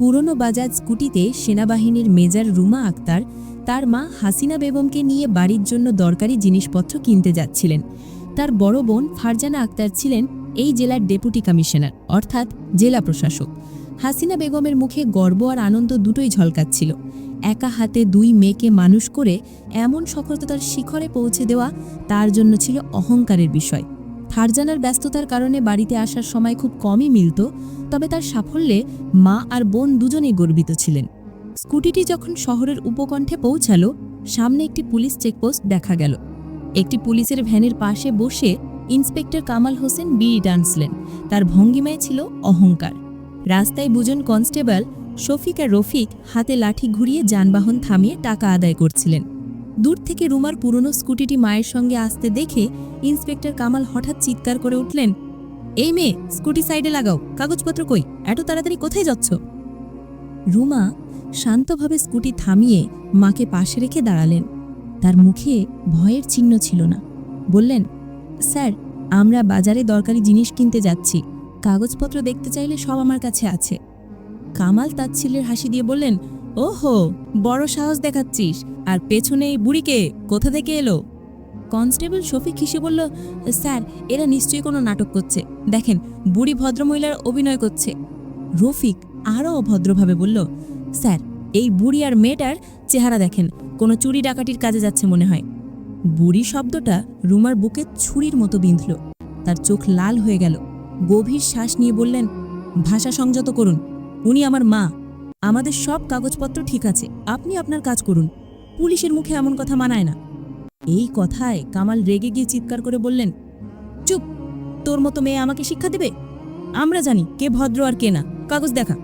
পুরনো বাজাজ স্কুটিতে সেনাবাহিনীর মেজর রুমা আক্তার তার মা হাসিনা বেগমকে নিয়ে বাড়ির জন্য দরকারি জিনিসপত্র কিনতে যাচ্ছিলেন। তার বড় বোন ফারজানা আক্তার ছিলেন এই জেলার ডেপুটি কমিশনার, অর্থাৎ জেলা প্রশাসক। হাসিনা বেগমের মুখে গর্ব আর আনন্দ দুটোই ঝলকাচ্ছিল। একা হাতে দুই মেয়েকে মানুষ করে এমন সফলতার শিখরে পৌঁছে দেওয়া তার জন্য ছিল অহংকারের বিষয়। ফারজানার ব্যস্ততার কারণে বাড়িতে আসার সময় খুব কমই মিলত, তবে তার সাফল্যে মা আর বোন দুজনেই গর্বিত ছিলেন। স্কুটিটি যখন শহরের উপকণ্ঠে পৌঁছালো, সামনে একটি পুলিশ চেকপোস্ট দেখা গেল। একটি পুলিশের ভ্যানের পাশে বসে ইন্সপেক্টর কামাল হোসেন বিড়ি টানছিলেন। তার ভঙ্গিমায় ছিল অহংকার। রাস্তায় দুজন কনস্টেবল শফিক আর রফিক হাতে লাঠি ঘুরিয়ে যানবাহন থামিয়ে টাকা আদায় করছিলেন। দূর থেকে রুমার পুরনো স্কুটিটি মায়ের সঙ্গে আসতে দেখে ইন্সপেক্টর কামাল হঠাৎ চিৎকার করে উঠলেন, এই মেয়ে, স্কুটি সাইডে লাগাও, কাগজপত্র কই? এত তাড়াতাড়ি কোথায় যাচ্ছ? রুমা শান্তভাবে স্কুটি থামিয়ে মাকে পাশে রেখে দাঁড়ালেন। তার মুখে ভয়ের চিহ্ন ছিল না। বললেন, স্যার, আমরা বাজারে দরকারি জিনিস কিনতে যাচ্ছি। কাগজপত্র দেখতে চাইলে সব আমার কাছে আছে। কামাল তাচ্ছিলের হাসি দিয়ে বললেন ওহো, বড় সাহস দেখাচ্ছিস। আর পেছনে এই বুড়িকে কোথা থেকে এলো? কনস্টেবল শফিক হেসে বলল, স্যার, এরা নিশ্চয়ই কোনো নাটক করছে। দেখেন, বুড়ি ভদ্রমহিলার অভিনয় করছে। রফিক আরও অভদ্রভাবে বলল, স্যার, এই বুড়ি আর মেয়েটার চেহারা দেখেন, কোনো চুরি ডাকাটির কাজে যাচ্ছে মনে হয়। বুড়ি শব্দটা রুমার বুকে ছুরির মতো বিঁধল। তার চোখ লাল হয়ে গেল। গভীর শ্বাস নিয়ে বললেন, ভাষা সংযত করুন। উনি আমার মা। আমাদের সব কাগজপত্র ঠিক আছে, আপনি আপনার কাজ করুন। পুলিশের মুখে এমন কথা মানায় না। এই কথায় কামাল রেগে গিয়ে চিৎকার করে বললেন, চুপ, তোর মতো মেয়ে আমাকে শিক্ষা দেবে? আমরা জানি কে ভদ্র আর কে না। কাগজ দেখা।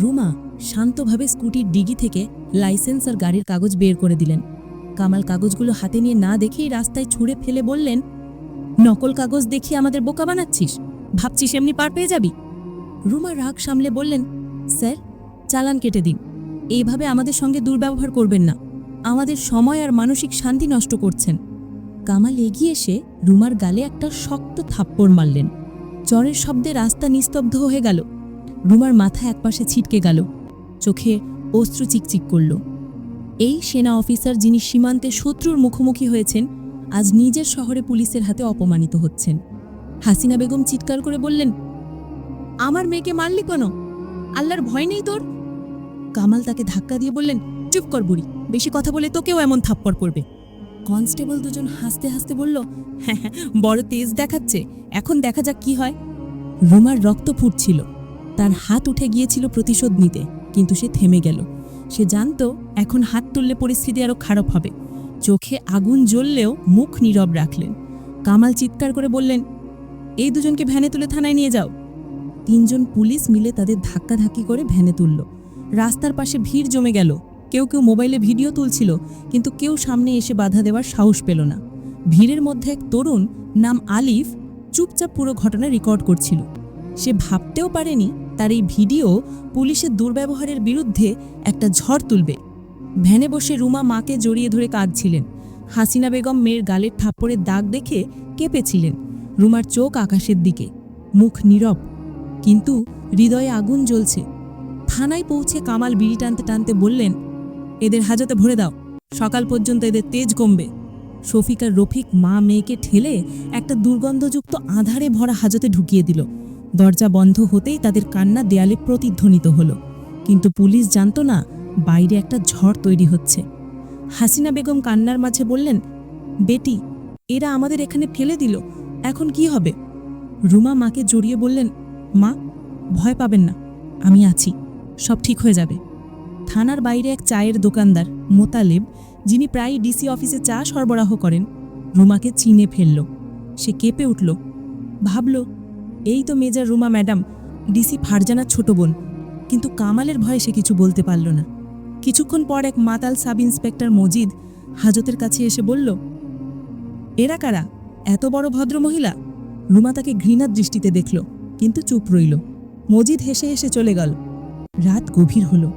রুমা শান্তভাবে স্কুটির ডিগি থেকে লাইসেন্স আর গাড়ির কাগজ বের করে দিলেন। কামাল কাগজগুলো হাতে নিয়ে না দেখেই রাস্তায় ছুঁড়ে ফেলে বললেন, নকল কাগজ দেখিয়ে আমাদের বোকা বানাচ্ছিস। ভাবছিস এমনি পার পেয়ে যাবি? রুমা রাগ সামলে বললেন, স্যার চালান কেটে দিন। এইভাবে আমাদের সঙ্গে দুর্ব্যবহার করবেন না। আমাদের সময় আর মানসিক শান্তি নষ্ট করছেন। কামাল এগিয়ে এসে রুমার গালে একটা শক্ত থাপ্পড় মারলেন। চরের শব্দে রাস্তা নিস্তব্ধ হয়ে গেল। রুমার মাথা একপাশে ছিটকে গেল। চোখে অশ্রু চিকচিক করল। এই সেনা অফিসার যিনি সীমান্তে শত্রুর মুখোমুখি হয়েছেন, আজ নিজের শহরে পুলিশের হাতে অপমানিত হচ্ছেন। হাসিনা বেগম চিৎকার করে বললেন, আমার মেয়েকে মারলি কেন? আল্লাহর ভয় নেই তোর? কামাল তাকে ধাক্কা দিয়ে বললেন, চুপ কর বুড়ি, বেশি কথা বলে তোকেও এমন থাপ্পড় পড়বে কনস্টেবল দুজন হাসতে হাসতে বলল হ্যাঁ হ্যাঁ বড় তেজ দেখাচ্ছে, এখন দেখা যাক কি হয়। রুমার রক্ত ফুটছিল, তার হাত উঠে গিয়েছিল প্রতিশোধ নিতে, কিন্তু সে থেমে গেল। সে জানতো এখন হাত তুললে পরিস্থিতি আরও খারাপ হবে। চোখে আগুন জ্বললেও মুখ নীরব রাখলেন। কামাল চিৎকার করে বললেন, এই দুজনকে ভ্যানে তুলে থানায় নিয়ে যাও। তিনজন পুলিশ মিলে তাদের ধাক্কাধাক্কি করে ভ্যানে তুলল। রাস্তার পাশে ভিড় জমে গেল। কেউ কেউ মোবাইলে ভিডিও তুলছিল, কিন্তু কেউ সামনে এসে বাধা দেওয়ার সাহস পেল না। ভিড়ের মধ্যে এক তরুণ নাম আলিফ চুপচাপ পুরো ঘটনা রেকর্ড করছিল। সে ভাবতেও পারেনি তার এই ভিডিও পুলিশের দুর্ব্যবহারের বিরুদ্ধে একটা ঝড় তুলবে। ভ্যানে বসে রুমা মাকে জড়িয়ে ধরে কাঁদছিলেন। হাসিনা বেগম মেয়ের গালের থাপ্পড়ের দাগ দেখে কেঁপেছিলেন রুমার চোখ আকাশের দিকে। মুখ নীরব, কিন্তু হৃদয়ে আগুন জ্বলছে। থানায় পৌঁছে কামাল বিড়ি টানতে টানতে বললেন, এদের হাজতে ভরে দাও। সকাল পর্যন্ত এদের তেজ কমবে। শফিক আর রফিক মা মেয়েকে ঠেলে একটা দুর্গন্ধযুক্ত আধারে ভরা হাজতে ঢুকিয়ে দিল। দরজা বন্ধ হতেই তাদের কান্না দেয়ালে প্রতিধ্বনিত হলো। কিন্তু পুলিশ জানতো না, বাইরে একটা ঝড় তৈরি হচ্ছে। হাসিনা বেগম কান্নার মাঝে বললেন, বেটি, এরা আমাদের এখানে ফেলে দিল। এখন কি হবে? রুমা মাকে জড়িয়ে বললেন, মা, ভয় পাবেন না। আমি আছি। সব ঠিক হয়ে যাবে। থানার বাইরে এক চায়ের দোকানদার মোতালেব, যিনি প্রায় ডিসি অফিসে চা সরবরাহ করেন, রুমাকে চিনে ফেলল। সে কেঁপে উঠল। ভাবল, এই তো মেজর রুমা ম্যাডাম ডিসি ফারজানার ছোট বোন। কিন্তু কামালের ভয়ে সে কিছু বলতে পারল না। কিছুক্ষণ পর এক মাতাল সাব ইন্সপেক্টর মজিদ হাজতের কাছে এসে বলল, এরা কারা? এত বড় ভদ্র মহিলা? রুমা তাকে ঘৃণার দৃষ্টিতে দেখল, কিন্তু চুপ রইল। মজিদ হেসে হেসে চলে গেল। রাত গভীর হলো।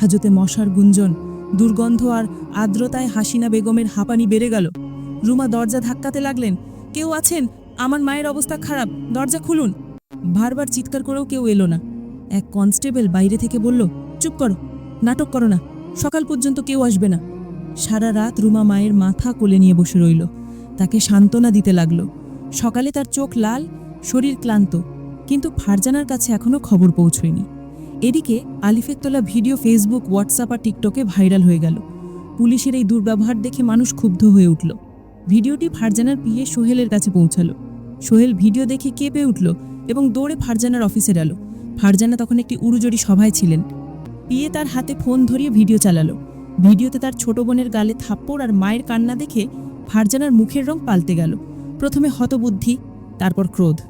হাজতে মশার গুঞ্জন, দুর্গন্ধ আর আর্দ্রতায় হাসিনা বেগমের হাঁপানি বেড়ে গেল। রুমা দরজা ধাক্কাতে লাগলেন, কেউ আছেন? আমার মায়ের অবস্থা খারাপ, দরজা খুলুন। বারবার চিৎকার করেও কেউ এলো না। এক কনস্টেবল বাইরে থেকে বলল, চুপ করো, নাটক করো না, সকাল পর্যন্ত কেউ আসবে না। সারা রাত রুমা মায়ের মাথা কোলে নিয়ে বসে রইল। তাকে সান্ত্বনা দিতে লাগল। সকালে তার চোখ লাল, শরীর ক্লান্ত, কিন্তু ফারজানার কাছে এখনও খবর পৌঁছয়নি। এদিকে আলিফের তোলা ভিডিও ফেসবুক, হোয়াটসঅ্যাপ আর টিকটকে ভাইরাল হয়ে গেল। পুলিশের এই দুর্ব্যবহার দেখে মানুষ ক্ষুব্ধ হয়ে উঠল। ভিডিওটি ফারজানার পিয়ে সোহেলের কাছে পৌঁছালো। সোহেল ভিডিও দেখে কেঁপে উঠল এবং দৌড়ে ফারজানার অফিসে এলো ফারজানা তখন একটি উড়ুজড়ি সভায় ছিলেন। পিয়ে তার হাতে ফোন ধরিয়ে ভিডিও চালালো। ভিডিওতে তার ছোট বোনের গালে থাপ্পড় আর মায়ের কান্না দেখে ফারজানার মুখের রং পাল্টে গেল। প্রথমে হতবুদ্ধি, তারপর ক্রোধ।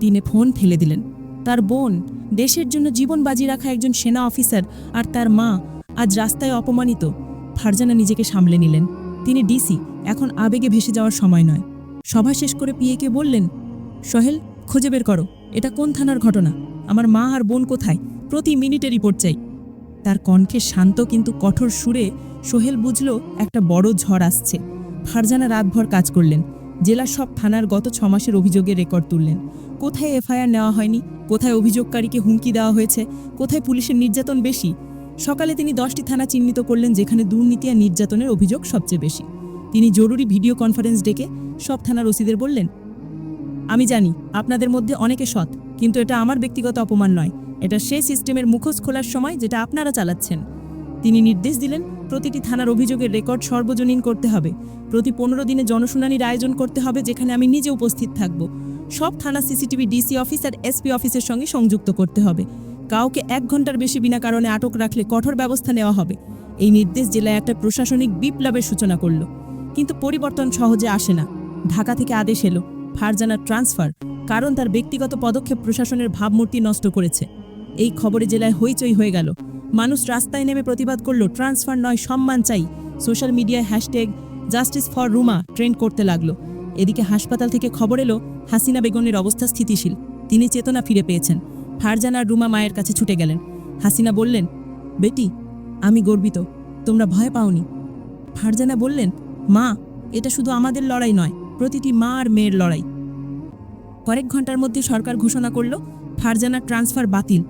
তিনি ফোন ফেলে দিলেন। তার বোন, দেশের জন্য জীবন বাজি রাখা একজন সেনা অফিসার আর তার মা আজ রাস্তায় অপমানিত। ফারজানা নিজেকে সামলে নিলেন। তিনি ডিসি, এখন আবেগে ভেসে যাওয়ার সময় নয়। সভা শেষ করে পিএকে বললেন, সোহেল, খুঁজে বের করো। এটা কোন থানার ঘটনা? আমার মা আর বোন কোথায়? প্রতি মিনিটে রিপোর্ট চাই। তার কণ্ঠে শান্ত কিন্তু কঠোর সুরে সোহেল বুঝল একটা বড় ঝড় আসছে। ফারজানা রাতভর কাজ করলেন। জেলার সব থানার গত ছ মাসের অভিযোগের রেকর্ড তুললেন। কোথায় এফআইআর নেওয়া হয়নি? কোথায় অভিযোগকারীকে হুমকি দেওয়া হয়েছে? কোথায় পুলিশের নির্যাতন বেশি? সকালে তিনি দশটি থানা চিহ্নিত করলেন, যেখানে দুর্নীতি আর নির্যাতনের অভিযোগ সবচেয়ে বেশি। তিনি জরুরি ভিডিও কনফারেন্স ডেকে সব থানার ওসিদের বললেন, আমি জানি, আপনাদের মধ্যে অনেকে সৎ, কিন্তু এটা আমার ব্যক্তিগত অপমান নয়। এটা সেই সিস্টেমের মুখোশ খোলার সময় যেটা আপনারা চালাচ্ছেন। তিনি নির্দেশ দিলেন, প্রতিটি থানার অভিযোগের রেকর্ড সর্বজনীন করতে হবে। প্রতি পনেরো দিনে জনশুনানির আয়োজন করতে হবে, যেখানে আমি নিজে উপস্থিত থাকব। সব থানা সিসিটিভি, ডিসি অফিস আর এসপি অফিসের সঙ্গে সংযুক্ত করতে হবে। কাউকে এক ঘণ্টার বেশি বিনা কারণে আটক রাখলে কঠোর ব্যবস্থা নেওয়া হবে। এই নির্দেশ জেলায় একটা প্রশাসনিক বিপ্লবের সূচনা করল। কিন্তু পরিবর্তন সহজে আসে না। ঢাকা থেকে আদেশ এলো ফারজানার ট্রান্সফার, কারণ তার ব্যক্তিগত পদক্ষেপ প্রশাসনের ভাবমূর্তি নষ্ট করেছে। এই খবরে জেলায় হইচই হয়ে গেল। মানুষ রাস্তায় নেমে প্রতিবাদ করল, ট্রান্সফার নয়, সম্মান চাই। সোশ্যাল মিডিয়ায় hashtag, justice for Ruma, trend করতে লাগল। এদিকে হাসপাতাল থেকে খবর এলো, হাসিনা বেগমের অবস্থা স্থিতিশীল। তিনি চেতনা ফিরে পেয়েছেন। ফারজানা আর রুমা মায়ের কাছে ছুটে গেলেন। হাসিনা বললেন, বেটি, আমি গর্বিত। তোমরা ভয় পাওনি। ফারজানা বললেন, মা, এটা শুধু আমাদের লড়াই নয়, প্রতিটি মা আর মেয়ের লড়াই। কয়েক ঘণ্টার মধ্যে সরকার ঘোষণা করল ফারজানার ট্রান্সফার বাতিল।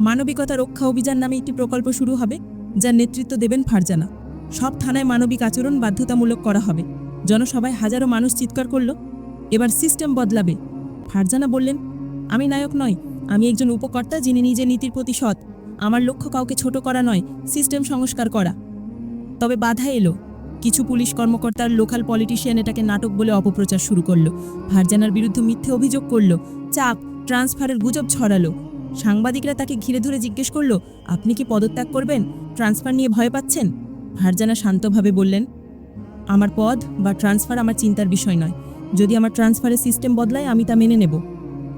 মানবিকতা রক্ষা অভিযান নামে একটি প্রকল্প শুরু হবে, যার নেতৃত্ব দেবেন ফারজানা। সব থানায় মানবিক আচরণ বাধ্যতামূলক করা হবে। জনসভায় হাজারো মানুষ চিৎকার করল, এবার সিস্টেম বদলাবে। ফারজানা বললেন, আমি নায়ক নয় আমি একজন উপকর্তা যিনি নিজের নীতির প্রতি সৎ। আমার লক্ষ্য কাউকে ছোট করা নয়, সিস্টেম সংস্কার করা। তবে বাধা এলো। কিছু পুলিশ কর্মকর্তার লোকাল পলিটিশিয়ান এটাকে নাটক বলে অপপ্রচার শুরু করল। ফারজানার বিরুদ্ধে মিথ্যে অভিযোগ করল। চাপ, ট্রান্সফারের গুজব ছড়ালো। সাংবাদিকরা তাকে ঘিরে ধরে জিজ্ঞেস করল, আপনি কি পদত্যাগ করবেন? ট্রান্সফার নিয়ে ভয় পাচ্ছেন? ফারজানা শান্তভাবে বললেন আমার পদ বা ট্রান্সফার আমার চিন্তার বিষয় নয়। যদি আমার ট্রান্সফারের সিস্টেম বদলায়, আমি তা মেনে নেব।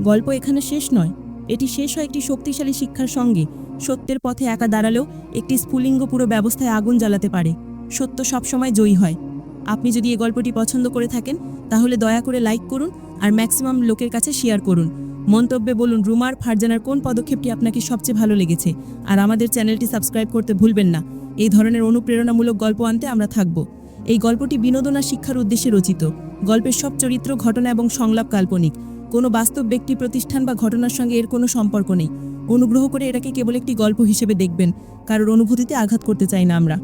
গল্প এখানে শেষ নয়। এটি শেষ হয় একটি শক্তিশালী শিক্ষার সঙ্গে। সত্যের পথে একা দাঁড়ালেও একটি স্ফুলিঙ্গ পুরো ব্যবস্থায় আগুন জ্বালাতে পারে। সত্য সবসময় জয়ী হয়। আপনি যদি এই গল্পটি পছন্দ করে থাকেন, তাহলে দয়া করে লাইক করুন আর ম্যাক্সিমাম লোকের কাছে শেয়ার করুন। মন্তব্যে বলুন, রুমার, ফারজানার কোন পদক্ষেপটি আপনাকে সবচেয়ে ভালো লেগেছে? আর আমাদের চ্যানেলটি সাবস্ক্রাইব করতে ভুলবেন না। এই ধরনের অনুপ্রেরণামূলক গল্প আনতে আমরা থাকব। এই গল্পটি বিনোদন শিক্ষার উদ্দেশ্যে রচিত। গল্পের সব চরিত্র, ঘটনা এবং সংলাপ কাল্পনিক। কোনো বাস্তব ব্যক্তি প্রতিষ্ঠান বা ঘটনার সঙ্গে এর কোনো সম্পর্ক নেই। অনুগ্রহ করে এটাকে কেবল একটি গল্প হিসেবে দেখবেন। কারোর অনুভূতিতে আঘাত করতে চাই না আমরা।